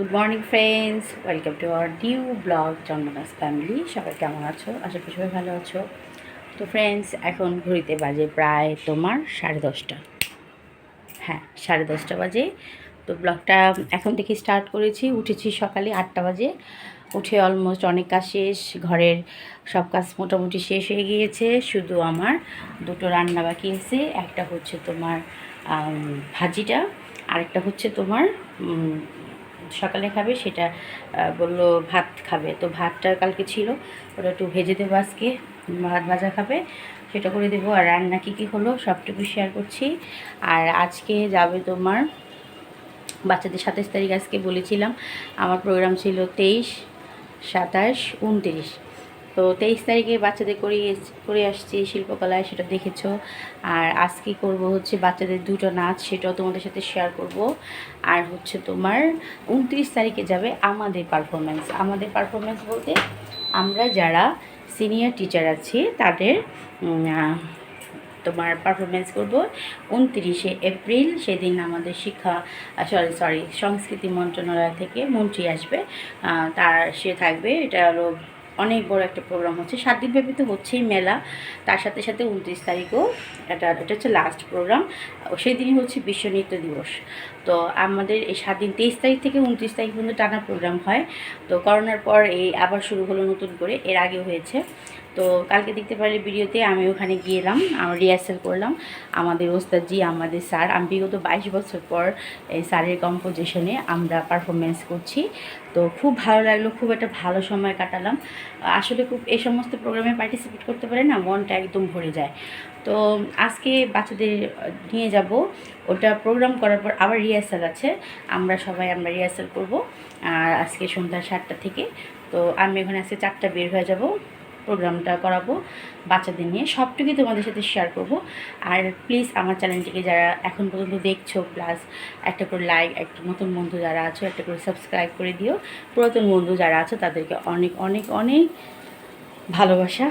Good morning friends, welcome to our new vlog Janmadas family. সবাই কেমন আছো? আশা করি সবাই ভালো আছো। তো ফ্রেন্ডস, এখন ঘড়িতে বাজে প্রায় তোমার সাড়ে দশটা। হ্যাঁ সাড়ে দশটা বাজে। তো ব্লগটা এখন থেকে স্টার্ট করেছি, উঠেছি সকালে আটটা বাজে। উঠে অলমোস্ট অনেক কাজ শেষ, ঘরের সব কাজ মোটামুটি শেষ হয়ে গিয়েছে। শুধু আমার দুটো রান্না বাকি আছে, একটা হচ্ছে তোমার ভাজিটা, আরেকটা হচ্ছে তোমার সকালে খাবে, সেটা বলল ভাত খাবে। তো ভাতটা কালকে ছিল, ওটা একটু ভেজে দেবো আজকে, ভাত ভাজা খাবে, সেটা করে দেবো। আর রান্না কী কী হলো সবটুকু শেয়ার করছি। আর আজকে যাবে তোমার, বাচ্চাদের সাতাশ তারিখ আজকে বলেছিলাম, আমার প্রোগ্রাম ছিল তেইশ, সাতাশ, উনত্রিশ। তো তেইশ তারিখে বাচ্চাদের করিয়ে করে আসছি শিল্পকলায়, সেটা দেখেছ। আর আজকে করব হচ্ছে বাচ্চাদের দুটো নাচ, সেটাও তোমাদের সাথে শেয়ার করব। আর হচ্ছে তোমার উনত্রিশ তারিখে যাবে আমাদের পারফরমেন্স আমাদের পারফরমেন্স বলতে আমরা যারা সিনিয়র টিচার আছি, তাদের তোমার পারফরমেন্স করব উনত্রিশে এপ্রিল। সেদিন আমাদের শিক্ষা সরি সরি সংস্কৃতি মন্ত্রণালয় থেকে মন্ত্রী আসবে। তার, সে থাকবে, এটা হলো অনেক বড় একটা প্রোগ্রাম হচ্ছে। সাত দিনব্যাপী তো হচ্ছেই মেলা। তার সাথে সাথে উনত্রিশ তারিখও এটা এটা হচ্ছে লাস্ট প্রোগ্রাম সেই দিনই হচ্ছে বিশ্ব নৃত্য দিবস। তো আমাদের এই সাত দিন, তেইশ তারিখ থেকে উনত্রিশ তারিখ পর্যন্ত টানা প্রোগ্রাম হয়। তো করোনার পর এই আবার শুরু হলো নতুন করে, এর আগে হয়েছে। তো কালকে দেখতে পারলে ভিডিওতে আমি ওখানে গিয়েলাম আমার রিহার্সাল করলাম। আমাদের ওস্তাদজি, আমাদের স্যার, আমি বিগত বাইশ বছর পর এই স্যারের কম্পোজিশনে আমরা পারফরমেন্স করছি। তো খুব ভালো লাগল, খুব একটা ভালো সময় কাটালাম। আসলে খুব এই সমস্ত প্রোগ্রামে পার্টিসিপেট করতে পারে না, মনটা একদম ভরে যায়। তো আজকে বাচ্চাদের নিয়ে যাব, ওটা প্রোগ্রাম করার পর আবার রিহার্সাল আছে। আমরা সবাই আমরা রিহার্সাল করব। আর আজকে সন্ধ্যা সাতটা থেকে। তো আমি এখানে আজকে চারটা বের হয়ে যাব, প্রোগ্রামটা করাবো, বাচ্চাদের নিয়ে। সবটুকুই তোমাদের সাথে শেয়ার করব। আর প্লিজ আমার চ্যানেলটিকে যারা এখন পর্যন্ত দেখছ প্লাস একটা করে লাইক একটা নতুন বন্ধু যারা আছো, একটা করে সাবস্ক্রাইব করে দিও। পুরাতন বন্ধু যারা আছো, তাদেরকে অনেক অনেক অনেক ভালোবাসা।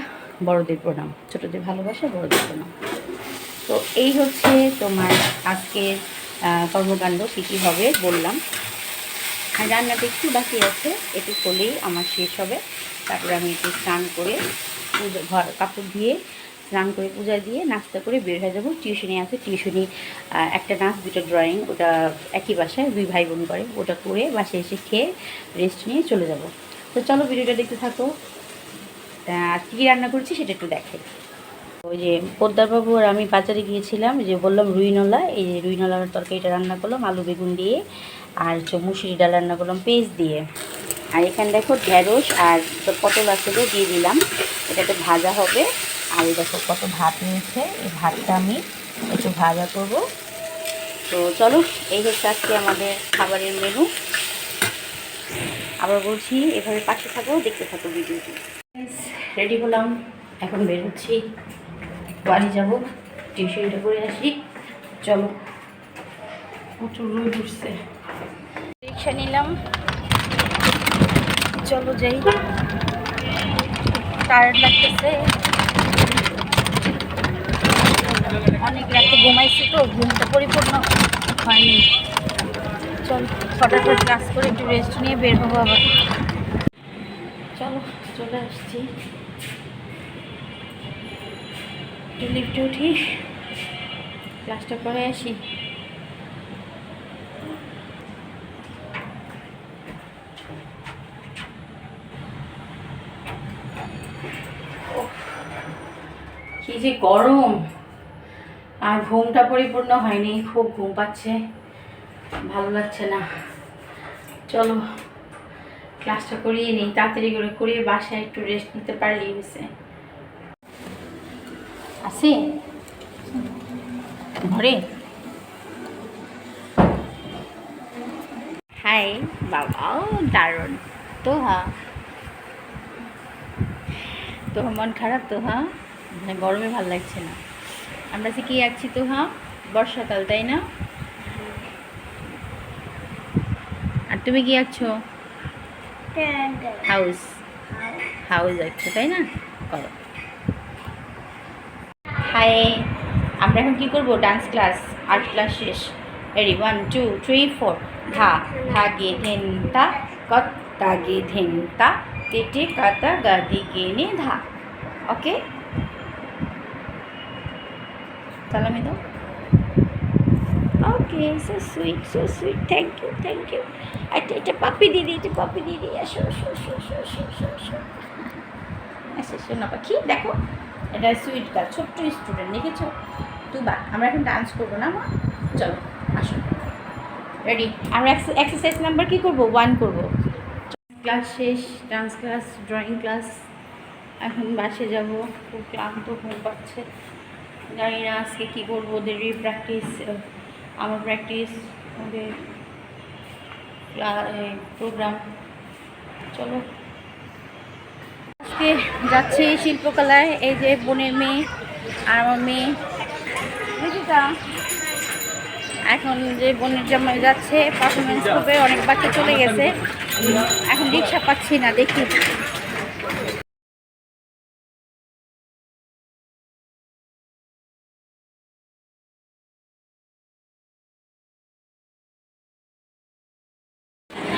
বড়দের প্রণাম। ছোটদের ভালোবাসা, বড়দের প্রণাম। তো এই হচ্ছে তোমার আজকের কর্মকাণ্ড কী কী হবে বললাম। রান্নাটা একটু বাকি আছে এটি করলেই আমার শেষ হবে। তারপরে আমি একটু স্নান করে পুজো, ঘর কাপড় দিয়ে স্নান করে পূজা দিয়ে নাস্তা করে বের হয়ে যাব। টিউশনি আছে, টিউশনি একটা নাচ, দুটো ড্রয়িং, ওটা একই বাসায় দুই ভাই বোন করে। ওটা করে বাসায় এসে খেয়ে রেস্ট নিয়ে চলে যাব। তো চলো ভিডিওটা দেখতে থাকো। আর কী রান্না করেছি সেটা একটু দেখাই ওই যে পোদ্দারবাবু আর আমি বাজারে গিয়েছিলাম, যে বললাম রুইনলা, এই যে রুইনলার তরকারিটা রান্না করলাম, আলু বেগুন দিয়ে আর হচ্ছে মুসুরি ডাল রান্না করলাম পেস্ট দিয়ে। আর এখানে দেখো ঢেঁড়স আর পটল আছে দিয়ে দিলাম, এটাতে ভাজা হবে। আর এই দেখো কত ভাত নিয়েছে, এই ভাতটা আমি একটু ভাজা করব। তো চলো, এই হচ্ছে আজকে আমাদের খাবারের মেনু আবার বলছি, এভাবে পাশে থাকো, দেখতে থাকো ভিডিওটি। রেডি হলাম, এখন বের হচ্ছি। বাড়ি যাব টিউশনটা করে আসি। চলো। প্রচুর রোদ উঠছে। রিক্সা নিলাম। চলো যাই। টায়ার্ড লাগতেছে। অনেক রাতে ঘুমাইছি তো, ঘুমটা পরিপূর্ণ হয়নি। চল, ফটাফট ক্লাস করে একটু রেস্ট নিয়ে বের হব আবার। চলো, চলে আসছি। লিফটে উঠি ক্লাসটা করে আসি। কি যে গরম। আর ঘুমটা পরিপূর্ণ হয়নি, খুব ঘুম পাচ্ছে। ভালো লাগছে না। চলো ক্লাসটা করিয়ে নিই। তাড়াতাড়ি করে, করিয়ে বাসায় একটু রেস্ট নিতে পারলেই হয়েছে আছে? ঘরে? হাই বাবা দারুণ। তো হা। তো মন খারাপ তো হা? মানে গরমে ভালো লাগছে না। আমরা যে কি আছি তো হা? বর্ষাকাল তাই না? আর তুমি কি আছো? হাউস হাউস আছো তাই না? করো। হাই আমরা এখন কি করব ডান্স ক্লাস আর্ট ক্লাস শেষ ready one two three four ধা ধা গে ধেন তা গে ধেন তা কেটে কাতা গাদি গেনে ধা ওকে সালামি দাও okay so sweet so sweet thank you thank you আচ্ছা এটা পাপি দিদি এটা পাপি দিদি আসো আসো আসো আসো আসো আসো আসো আচ্ছা শোনা পাখি দেখো এটা সুইট গার্ল ছোট্ট স্টুডেন্ট দেখেছ? দুবার। আমরা এখন ডান্স করব না মা? চলো আসো। রেডি আমরা এক্সারসাইজ নাম্বার কী করব? ওয়ান করব। ক্লাস শেষ ডান্স ক্লাস ড্রয়িং ক্লাস এখন বাসে যাব খুব ক্লান্ত ঘুম পাচ্ছে। জানি না আজকে কী করব ওদের প্র্যাকটিস আমার প্র্যাকটিস ওদের প্রোগ্রাম চলো। আজকে যাচ্ছি শিল্পকলায়। এই যে বোনের মেয়ে আর আমার মেয়ে। বুঝিটা এখন যে বোনের জামাই যাচ্ছে পারফরমেন্স করবে, অনেক বাচ্চা চলে গেছে। এখন রিক্সা পাচ্ছি না, দেখি।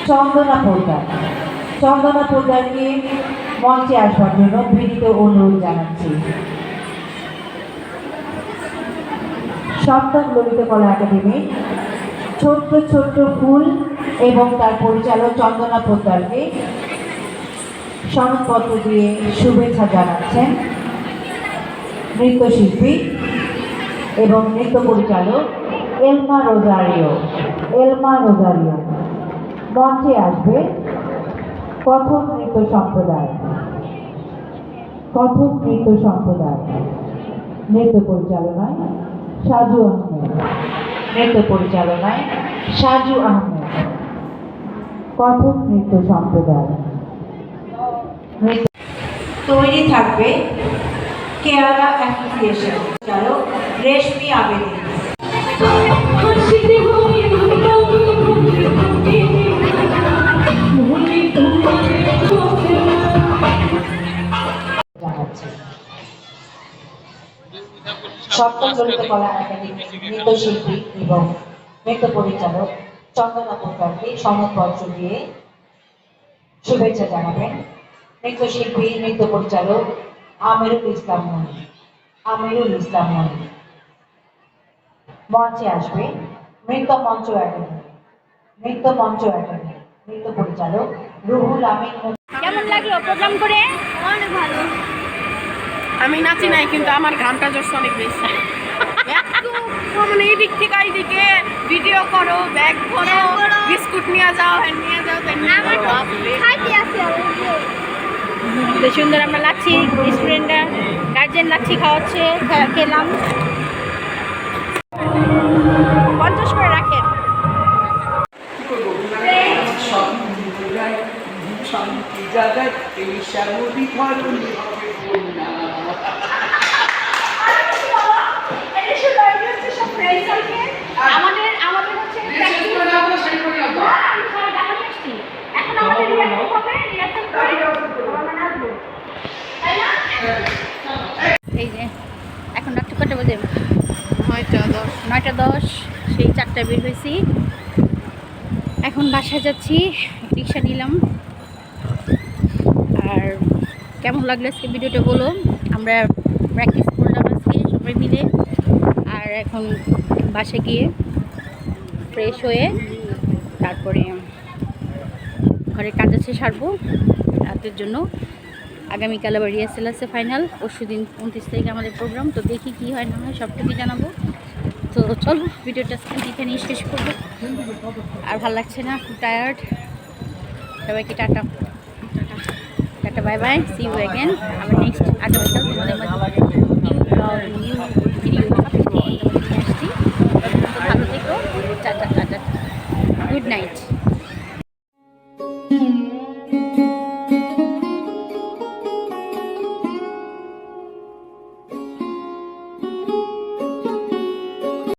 চন্দনা পোদ্দার। চন্দনা পোদ্দারকে মঞ্চে আসবার জন্য বিনীত অনুরোধ জানাচ্ছি। সপ্তম ললিত কলা একাডেমি, ছোট্ট ছোট্ট ফুল এবং তার পরিচালক চন্দনা পোদ্দারকে সনদপত্র দিয়ে শুভেচ্ছা জানাচ্ছেন নৃত্যশিল্পী এবং নৃত্য পরিচালক এলমা রোজারিও। এলমা রোজারিও মঞ্চে আসবে কথক নৃত্য সম্প্রদায়। কথক নৃত্য সম্প্রদায়। নৃত্য পরিচালনায় সাজু আহমেদ। নৃত্য পরিচালনায় সাজু আহমেদ। কথক নৃত্য সম্প্রদায়। তৈরি থাকবে কেয়ারা অ্যাসোসিয়েশন চালক রেশমি আবেদিন সপ্তম ললিত কলা একাডেমি নৃত্যশিল্পী এবং নৃত্য পরিচালক চন্দনা পোদ্দারকে সনদপত্র দিয়ে শুভেচ্ছা জানাবেন। নৃত্যশিল্পী নৃত্য পরিচালক আমিরুল ইসলাম মনি আমিরুল ইসলাম মনি। মঞ্চে আসবে নৃত্য মঞ্চ একাডেমি নৃত্য মঞ্চ একাডেমি নৃত্য পরিচালক রুহুল আমিন কেমন লাগল প্রোগ্রাম করে? অনেক ভালো। আমি নাচি নাই কিন্তু আমার ঘামটা জোরছে অনেক বেশি। এত মানে এই দিক থেকে এইদিকে ভিডিও করো ব্যাগ করো বিস্কুট নিয়ে যাও হ্যাঁ নিয়ে যাও সুন্দর আমরা লাচ্ছি স্টুডেন্টরা গার্জেন লাচ্ছি খাওয়াচ্ছে খেলাম পঞ্চাশ করে রাখেন শান্তি জাগাত এই শ্যামলী ধরণী হবে বন্যা আমাদের আমাদের হচ্ছে এখন আমাদের রিহার্সাল হবে রিহার্সাল করে আমরা নাচবো তাই না এই যে এখন ডাক্তার কটা বাজে নয়টা দশ নয়টা দশ চারটায় বের হয়েছি। এখন বাসায় যাচ্ছি, রিক্সা নিলাম। আর কেমন লাগল আজকে ভিডিওটা বলো? আমরা প্র্যাকটিস করলাম আজকে সবাই মিলে। আর এখন বাসে গিয়ে ফ্রেশ হয়ে তারপরে ঘরের কাজ আছে সারবো রাতের জন্য। আগামীকাল আবার রিহার্সেল আছে ফাইনাল পরশু দিন উনত্রিশ তারিখে আমাদের প্রোগ্রাম তো দেখি কি হয়, না হয় সবটুকুই জানাব। তো চলো, ভিডিওটা এখানেই শেষ করব। আর ভালো লাগছে না? খুব টায়ার্ড সবাইকে tata. Tata bye bye see you again আবার নেক্সট আগামীকাল তোমাদের মাঝে।